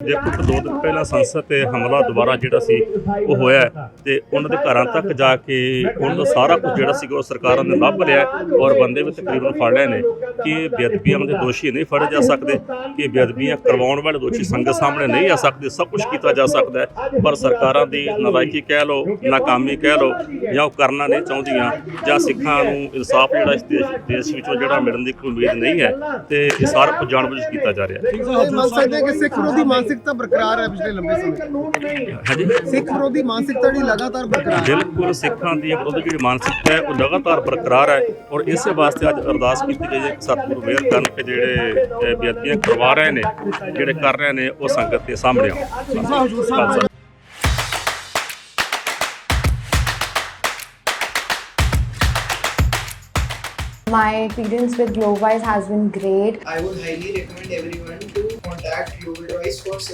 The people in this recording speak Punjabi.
ਦੇਖੋ ਕਿ ਦੋ ਦਿਨ ਪਹਿਲਾਂ ਸੰਸਦ ਤੇ ਹਮਲਾ ਦੁਬਾਰਾ ਜਿਹੜਾ ਸੀ, ਉਹ ਹੋਇਆ ਹੈ ਤੇ ਉਹਨਾਂ ਦੇ ਘਰਾਂ ਤੱਕ ਜਾ ਕੇ ਉਹਨਾਂ ਦਾ ਸਾਰਾ ਕੁਝ ਜਿਹੜਾ ਸੀਗਾ ਉਹ ਸਰਕਾਰਾਂ ਨੇ ਲੱਭ ਲਿਆ ਔਰ ਬੰਦੇ ਵੀ ਤਕਰੀਬਨ ਫੜ ਲਏ ਨੇ ਕਿ ਬੇਅਦਬੀਆਂ ਦੇ ਦੋਸ਼ੀ ਨਹੀਂ ਫੜੇ ਜਾ ਸਕਦੇ, ਕਿ ਬੇਅਦਬੀਆਂ ਕਰਵਾਉਣ ਵਾਲੇ ਦੋਸ਼ੀ ਸੰਗਤ ਸਾਹਮਣੇ ਨਹੀਂ ਆ ਸਕਦੇ, ਸਭ ਕੁਝ ਕੀਤਾ ਜਾ ਸਕਦਾ ਪਰ ਸਰਕਾਰਾਂ ਦੀ ਨਲਾਇਕੀ ਕਹਿ ਲਓ, ਨਾਕਾਮੀ ਕਹਿ ਲਓ ਜਾਂ ਉਹ ਕਰਨਾ ਨਹੀਂ ਚਾਹੁੰਦੀਆਂ ਜਾਂ ਸਿੱਖਾਂ ਨੂੰ ਇਨਸਾਫ ਜਿਹੜਾ ਇਸ ਦੇਸ਼ ਦੇਸ਼ ਵਿੱਚੋਂ ਜਿਹੜਾ ਮਿਲਣ ਦੀ ਕੋਈ ਉਮੀਦ ਨਹੀਂ ਹੈ ਤੇ ਇਹ ਸਾਰਾ ਕੁਝ ਜਾਣਬੁੱਝ ਕੇ ਕੀਤਾ ਜਾ ਰਿਹਾ ਹੈ। ਮਾਨਸਿਕਤਾ ਬਰਕਰਾਰ ਹੈ ਪਿਛਲੇ ਲੰਬੇ ਸਮੇਂ ਤੋਂ। ਹਾਂਜੀ। ਸਿੱਖ ਵਿਰੋਧੀ ਮਾਨਸਿਕਤਾ ਜਿਹੜੀ ਲਗਾਤਾਰ ਬਰਕਰਾਰ ਹੈ। ਬਿਲਕੁਲ ਸਿੱਖਾਂ ਦੀ ਵਿਰੋਧ ਜਿਹੜੀ ਮਾਨਸਿਕਤਾ ਹੈ ਉਹ ਲਗਾਤਾਰ ਬਰਕਰਾਰ ਹੈ ਔਰ ਇਸੇ ਵਾਸਤੇ ਅੱਜ ਅਰਦਾਸ ਕੀਤੀ ਗਈ ਹੈ ਕਿ ਸਤਿਗੁਰੂ ਮਿਹਰ ਕਰਨ ਕਿ ਜਿਹੜੇ ਬੇਅਦਬੀਆਂ ਕਰਵਾ ਰਹੇ ਨੇ ਜਿਹੜੇ ਕਰ ਰਹੇ ਨੇ ਉਹ ਸੰਗਤ ਦੇ ਸਾਹਮਣੇ ਆਉਣ। My experience with Globewise has been great. I would highly recommend everyone to to Royce was